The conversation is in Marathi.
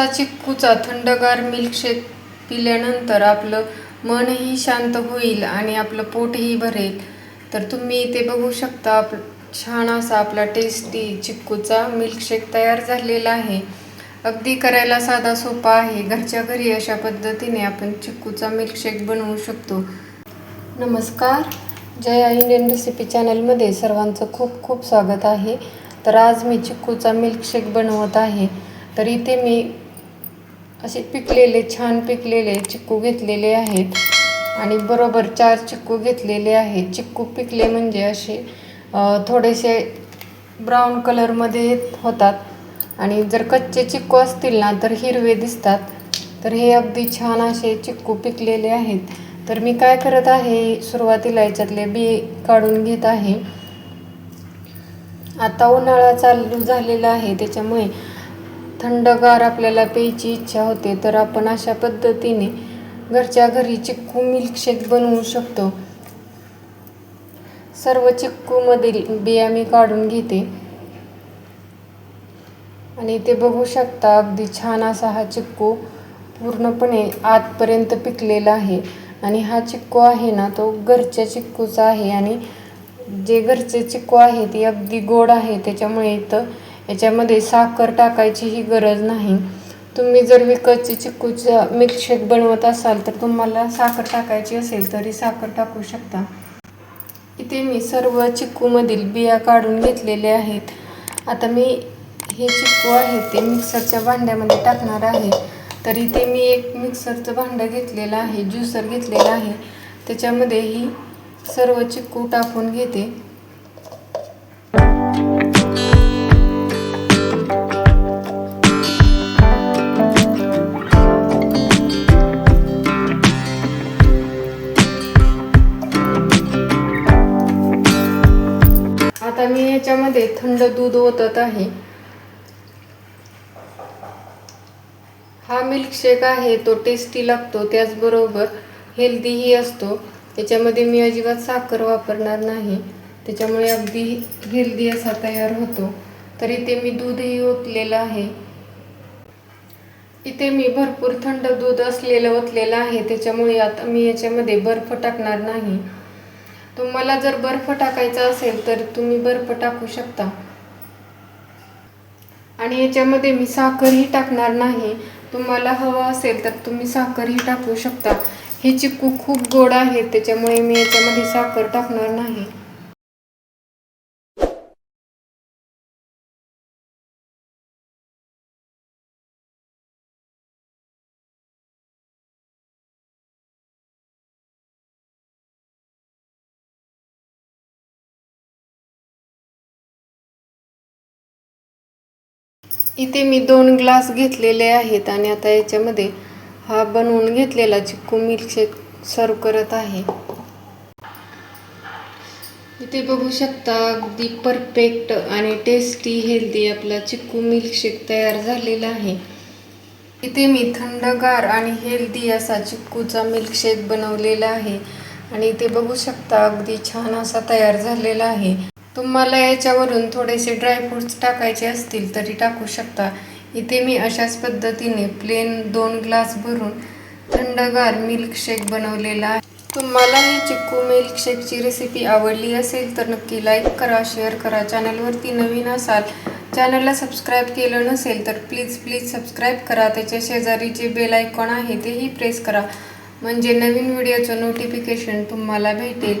असा चिक्कूचा थंडगार मिल्कशेक पिल्यानंतर आपलं मनही शांत होईल आणि आपलं पोटही भरेल. तर तुम्ही इथे बघू शकता आप छान असा आपला टेस्टी चिक्कूचा मिल्कशेक तयार झालेला आहे. अगदी करायला साधा सोपा आहे. घरच्या घरी अशा पद्धतीने आपण चिक्कूचा मिल्कशेक बनवू शकतो. नमस्कार. जया इंडियन रेसिपी चॅनलमध्ये सर्वांचं खूप खूप स्वागत आहे. तर आज मी चिक्कूचा मिल्कशेक बनवत आहे. तर इथे मी असे पिकलेले छान पिकलेले चिक्कू घेतलेले आहेत. आणि बरोबर चार चिक्कू घेतलेले आहेत. चिक्कू पिकले म्हणजे असे थोडेसे ब्राऊन कलरमध्ये होतात. आणि जर कच्चे चिक्कू असतील ना तर हिरवे दिसतात. तर हे अगदी छान असे चिक्कू पिकलेले आहेत. तर मी काय करत आहे सुरुवातीला याच्यातले बी काढून घेत आहे. आता उन्हाळा चालू झालेला आहे त्याच्यामुळे थंडगार आपल्याला प्यायची इच्छा होते तर आपण अशा पद्धतीने घरच्या घरी चिक्कू मिल्कशेक बनवू शकतो. सर्व चिक्कूमधील बिया मी काढून घेते. आणि ते बघू शकता अगदी छान असा हा चिक्कू पूर्णपणे आतपर्यंत पिकलेला आहे. आणि हा चिक्कू आहे ना तो घरच्या चिक्कूचा आहे. आणि जे घरचे चिक्कू आहे ते अगदी गोड आहे. त्याच्यामुळे इथं याच्यामध्ये साखर टाकायचीही गरज नाही. तुम्ही जर विकतचे चिक्कूचा मिल्कशेक बनवत असाल तर तुम्हाला साखर टाकायची असेल तरी साखर टाकू शकता. इथे मी सर्व चिक्कूमधील बिया काढून घेतलेले आहेत. आता मी हे चिक्कू आहे ते मिक्सरच्या भांड्यामध्ये टाकणार आहे. तर इथे मी एक मिक्सरचं भांडं घेतलेलं आहे ज्युसर घेतलेलं आहे. त्याच्यामध्ये ही सर्व चिक्कू टाकून घेते. आता मी याच्यामध्ये थंड दूध ओतत आहे. हा मिल्कशेक आहे तो टेस्टी लागतो त्याचबरोबर हेल्दीही असतो. त्याच्यामध्ये मी अजिबात साखर वापरणार नाही. त्याच्यामुळे अगदी हेल्दी असा तयार होतो. तर इथे मी दूधही ओतलेलं आहे. इथे मी भरपूर थंड दूध असलेलं ओतलेलं आहे. त्याच्यामुळे आता मी याच्यामध्ये बर्फ टाकणार नाही. तुम्हाला जर बर्फ टाकायचा असेल तर तुम्ही बर्फ टाकू शकता. आणि याच्यामध्ये मी साखरही टाकणार नाही. तुम्हाला हवं असेल तर तुम्ही साखरही टाकू शकता. हे चिक्कू खूप गोड आहे त्याच्यामुळे मी याच्यामध्ये साखर टाकणार नाही. इथे मी दोन ग्लास घेतलेले आहेत आणि आता याच्यामध्ये हा बनवून घेतलेला चिक्कू मिल्कशेक सर्व करत आहे. इथे बघू शकता अगदी परफेक्ट आणि टेस्टी हेल्दी आपला चिक्कू मिल्कशेक तयार झालेला आहे. इथे मी थंडगार आणि हेल्दी असा चिक्कूचा मिल्कशेक बनवलेला आहे. आणि इथे बघू शकता अगदी छान असा तयार झालेला आहे. तुम्हाला याच्यावरून थोडेसे ड्रायफ्रूट्स टाकायचे असतील तरी टाकू शकता. इथे मी अशाच पद्धतीने प्लेन दोन ग्लास भरून थंडगार मिल्कशेक बनवलेला आहे. तुम्हाला ही चिक्कू मिल्कशेकची रेसिपी आवडली असेल तर नक्की लाईक करा शेअर करा. चॅनलवरती नवीन असाल चॅनलला सबस्क्राईब केलं नसेल तर प्लीज प्लीज सबस्क्राईब करा. त्याच्या शेजारी जे बेल आयकॉन आहे तेही प्रेस करा. म्हणजे नवीन व्हिडिओचं नोटिफिकेशन तुम्हाला भेटेल.